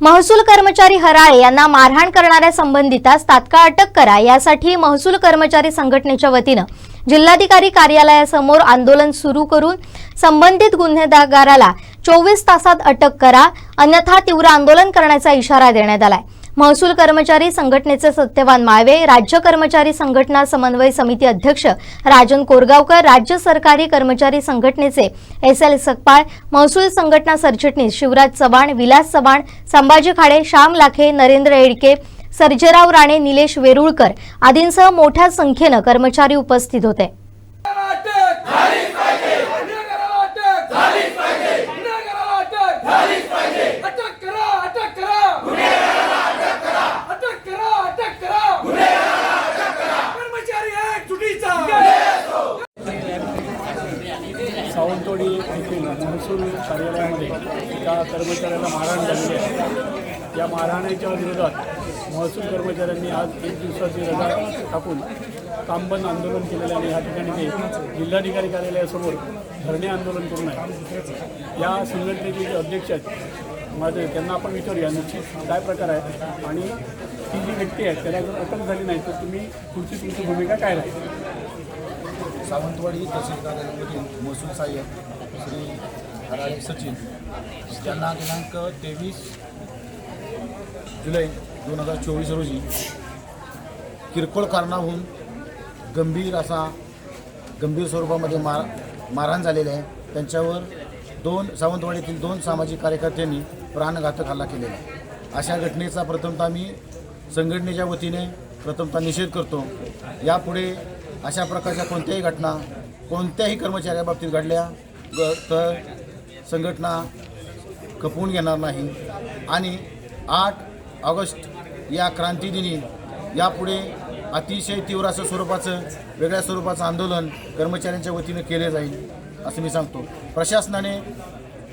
महसूल कर्मचारी हराळे यांना मारहाण करणाऱ्या संबंधितास तात्काळ अटक करा यासाठी महसूल कर्मचारी संघटनेच्या वतीनं जिल्हाधिकारी कार्यालयासमोर आंदोलन सुरू करून संबंधित गुन्हेगाराला चोवीस तासात अटक करा अन्यथा तीव्र आंदोलन करण्याचा इशारा देण्यात आलाय. महसूल कर्मचारी संघटनेचे सत्यवान माळवे राज्य कर्मचारी संघटना समन्वय समिती अध्यक्ष राजन कोरगावकर राज्य सरकारी कर्मचारी संघटनेचे एस एल सकपाळ महसूल संघटना सरचिटणीस शिवराज चव्हाण विलास चव्हाण संभाजी खाडे श्याम लाखे नरेंद्र एडके सर्जेराव राणे निलेश वेरुळकर आदींसह मोठ्या संख्येनं कर्मचारी उपस्थित होते अटक झालीच पाहिजे गुन्हेगाराला अटक झालीच पाहिजे गुन्हेगाराला अटक झालीच पाहिजे अटक करा अटक करा गुन्हेगाराला अटक करा अटक करा अटक करा गुन्हेगाराला अटक करा कर्मचारी एक चुकीचा सावंतवाडी येथील महसूल कार्यालयामध्ये एका कर्मचाऱ्याला मारहाण झालेली आहे. या मारहाणीच्या विरोधात महसूल कर्मचाऱ्यांनी आज एक दिवसाची रजा टाकून कामबंद आंदोलन केलेलं आणि या ठिकाणी ते जिल्हाधिकारी कार्यालयासमोर धरणे आंदोलन करून आहे या संघटनेचे जे अध्यक्ष आहेत माझे त्यांना आपण विचारूया निश्चित काय प्रकार आहे आणि ती जी व्यक्ती आहे त्याला जर अटक झाली नाही तर तुम्ही पुढची तुमची भूमिका काय राहील? सावंतवाडी तहसील कार्यालयामधील महसूल सहाय्यक श्री राज सचिन. त्यांना दिनांक तेवीस जुलै दोन हजार चोवीस रोजी किरकोळ कारणाहून गंभीर असा गंभीर स्वरूपामध्ये मार मारहाण झालेले आहे. त्यांच्यावर दोन सावंतवाडीतील दोन सामाजिक कार्यकर्त्यांनी प्राणघातक हल्ला केलेला आहे. अशा घटनेचा प्रथमतः मी संघटनेच्या वतीने प्रथमतः निषेध करतो. यापुढे अशा प्रकारच्या कोणत्याही घटना कोणत्याही कर्मचाऱ्याबाबतीत घडल्या ग तर संघटना खपवून घेणार नाही. आणि आठ ऑगस्ट या क्रांतीदिनी यापुढे अतिशय तीव्र असं स्वरूपाचं वेगळ्या स्वरूपाचं आंदोलन कर्मचाऱ्यांच्या वतीनं केले जाईल असं मी सांगतो. प्रशासनाने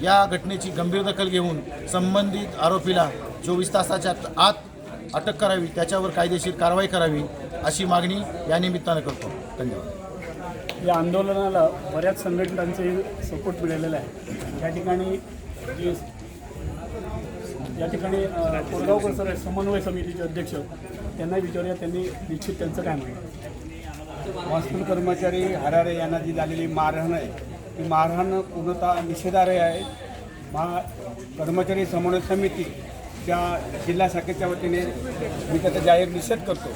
या घटनेची गंभीर दखल घेऊन संबंधित आरोपीला चोवीस तासाच्या आत अटक करावी त्याच्यावर कायदेशीर कारवाई करावी अशी मागणी या निमित्तानं करतो. धन्यवाद. या आंदोलनाला बऱ्याच संघटनांचे सपोर्ट मिळालेला आहे. या ठिकाणी जे या ठिकाणी कोरगावकर सर समन्वय समितीचे अध्यक्ष त्यांना विचारूया त्यांनी निश्चित त्यांचं काय म्हणलं हॉस्पिटल कर्मचारी हरारे यांना जी झालेली मारहाण आहे ती मारहाण पूर्णतः निषेधार्ह आहे. मा कर्मचारी समन्वय समिती त्या जिल्हा शाखेच्या वतीने मी त्याचा जाहीर निषेध करतो.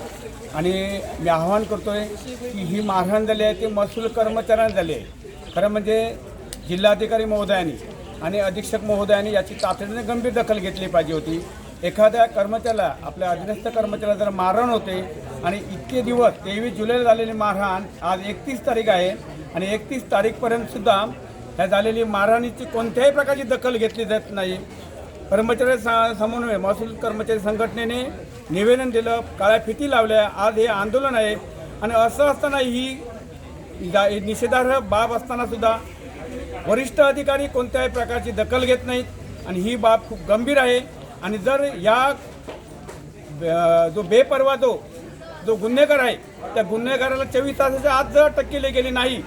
आणि मी आवाहन करतो आहे की ही मारहाण झाली आहे ती महसूल कर्मचाऱ्यांना झाली आहे. खरं म्हणजे जिल्हाधिकारी महोदयांनी आणि अधीक्षक महोदयांनी याची तातडीने गंभीर दखल घेतली पाहिजे होती. एखाद्या कर्मचाऱ्याला आपल्या अधीनस्थ कर्मचाऱ्याला जर मारहाण होते आणि इतके दिवस तेवीस जुलैला झालेली मारहाण आज एकतीस तारीख आहे आणि एकतीस तारीखपर्यंतसुद्धा ह्या झालेली मारहाणीची कोणत्याही प्रकारची दखल घेतली जात नाही. कर्मचारी सा- समन्वय महसूल कर्मचारी संघटनेने निवेदन दिलं काळ्या फिती लावल्या. आज हे आंदोलन आहे. आणि असं असताना ही निषेधार्ह बाब असताना सुद्धा वरिष्ठ अधिकारी कोणत्याही प्रकारची दखल घेत नाहीत. आणि ही बाब खूप गंभीर आहे. आणि जर या जो बेपरवा जो जो गुन्हेगार आहे त्या गुन्हेगाराला चोवीस तासाच्या आत जर अटक केली गेली नाही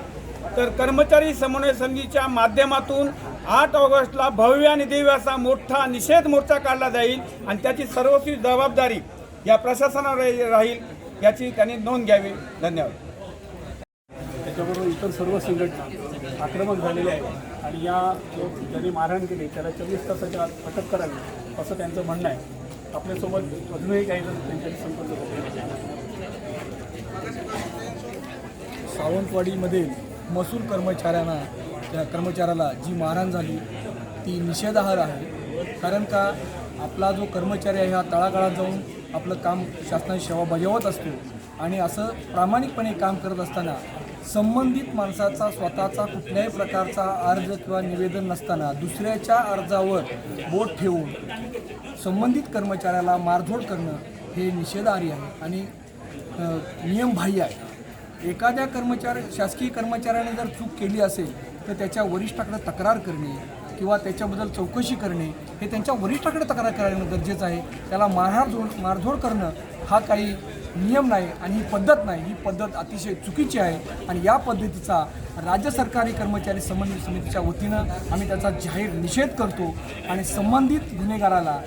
तर कर्मचारी समन्वय समितीच्या माध्यमातून आठ ऑगस्टला भव्य आणि दिव्य असा मोठा निषेध मोर्चा काढला जाईल. आणि त्याची सर्वस्वी जबाबदारी या प्रशासनावर राही- राहील याची त्यांनी नोंद घ्यावी. धन्यवाद. त्याच्याबरोबर इतर सर्व संघटना आक्रमक झालेल्या आहेत आणि या जो ज्यांनी मारहाण केली त्याला चोवीस तासाच्या आत अटक करावी असं त्यांचं म्हणणं आहे. आपल्यासोबत अजूनही काही जण त्यांच्याशी संपर्क होते सावंतवाडीमधील महसूल कर्मचाऱ्यांना त्या कर्मचाऱ्याला जी मारहाण झाली ती निषेधार्ह आहे. कारण का आपला जो कर्मचारी आहे हा तळागाळात जाऊन आपलं काम शासनाची सेवा बजावत असतो आणि असं प्रामाणिकपणे काम करत असताना संबंधित माणसाचा स्वतःचा कुठल्याही प्रकारचा अर्ज किंवा निवेदन नसताना दुसऱ्याच्या अर्जावर बोट ठेवून संबंधित कर्मचाऱ्याला मारझोड करणं हे निषेधार्य आहे आणि नियम नियमबाह्य आहे. एखाद्या कर्मचारी शासकीय कर्मचाऱ्याने जर चूक केली असेल तर त्याच्या वरिष्ठाकडे तक्रार करणे किंवा त्याच्याबद्दल चौकशी करणे हे त्यांच्या वरिष्ठाकडे तक्रार करणं गरजेचं आहे. त्याला मारहाण मारझोड करणं हा काही नियम नाही आणि ही पद्धत नाही. ही पद्धत अतिशय चुकीची आहे आणि या पद्धतीचा राज्य सरकारी कर्मचारी समन्वय समितीच्या वतीनं आम्ही त्याचा जाहीर निषेध करतो आणि संबंधित गुन्हेगाराला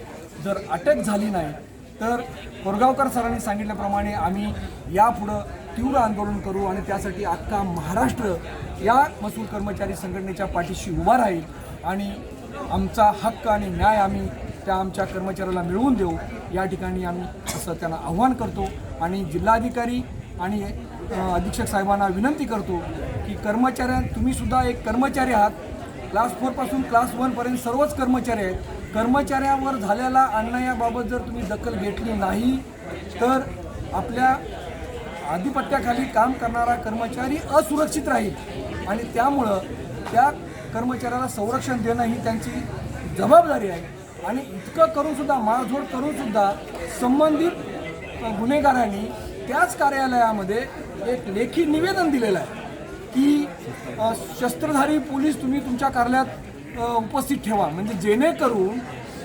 जर अटक झाली नाही तर कोरगावकर सरांनी सांगितल्याप्रमाणे आम्ही यापुढं तीव्र आंदोलन करू आणि त्यासाठी अख्खा महाराष्ट्र या महसूल कर्मचारी संघटनेच्या पाठीशी उभा राहील. आणि आमचा हक्क आणि न्याय आम्ही त्या आमच्या कर्मचाऱ्याला मिळवून देऊ. या ठिकाणी आम्ही असं त्यांना आव्हान करतो आणि जिल्हाधिकारी आणि अधीक्षक साहेबांना विनंती करतो की कर्मचाऱ्या तुम्हीसुद्धा एक कर्मचारी आहात. क्लास फोरपासून क्लास वनपर्यंत सर्वच कर्मचारी आहेत. कर्मचाऱ्यावर झालेला अन्यायाबाबत जर तुम्ही दखल घेतली नाही तर आपल्या आधिपत्याखाली काम करणारा कर्मचारी असुरक्षित राहील. आणि त्यामुळं त्या कर्मचाऱ्याला संरक्षण देणं ही त्यांची जबाबदारी आहे. आणि इतकं करूनसुद्धा मारझोड करूनसुद्धा संबंधित गुन्हेगारांनी त्याच कार्यालयामध्ये एक लेखी निवेदन दिलेलं आहे की शस्त्रधारी पोलीस तुम्ही तुमच्या कार्यालयात उपस्थित ठेवा. म्हणजे जेणेकरून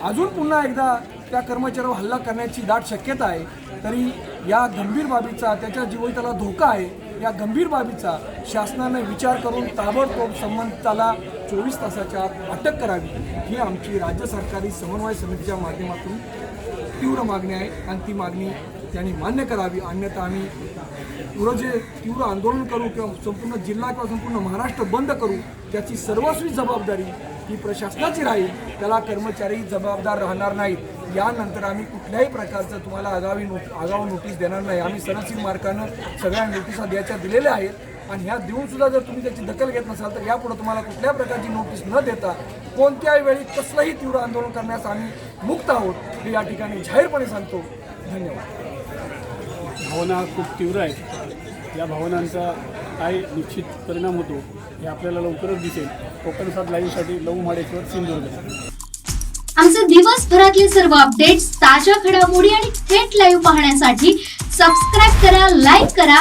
अजून पुन्हा एकदा त्या कर्मचाऱ्यावर हल्ला करण्याची दाट शक्यता आहे. तरी या गंभीर बाबीचा त्याच्या जीविताला धोका आहे. या गंभीर बाबीचा शासनाने विचार करून ताबडतोब संबंधिताला चोवीस तासाच्या आत अटक करावी ही आमची राज्य सरकारी समन्वय समितीच्या माध्यमातून तीव्र मागणी आहे आणि ती मागणी त्यांनी मान्य करावी. अन्यथा आम्ही पुढं जे तीव्र आंदोलन करू किंवा संपूर्ण जिल्हा किंवा संपूर्ण महाराष्ट्र बंद करू त्याची सर्वस्वी जबाबदारी ही प्रशासनाची राहील. त्याला कर्मचारी जबाबदार राहणार नाहीत. यानंतर आम्ही कुठल्याही प्रकारचं तुम्हाला आगावी नोट आगाऊ नोटीस देणार नाही. आम्ही सरसिंग मार्गानं सगळ्या नोटिसा द्यायच्या दिलेल्या आहेत. आणि ह्या देऊन सुद्धा जर तुम्ही त्याची दखल घेत नसाल तर यापुढे तुम्हाला कुठल्या प्रकारची नोटीस न देता कोणत्याही वेळी कसलंही तीव्र आंदोलन करण्यास आम्ही मुक्त आहोत हे या ठिकाणी जाहीरपणे सांगतो. धन्यवाद. भावना खूप तीव्र आहेत या भावनांचा काय निश्चित परिणाम होतो हे आपल्याला लवकरच दिसेल. कोकण सात लाईव्हसाठी लव माडेश्वर सिंधुदुर्ग. आमचे दिवसभरातले सर्व अपडेट्स ताज्या घडामोडी आणि थेट लाईव्ह पाहण्यासाठी सबस्क्राईब करा लाईक करा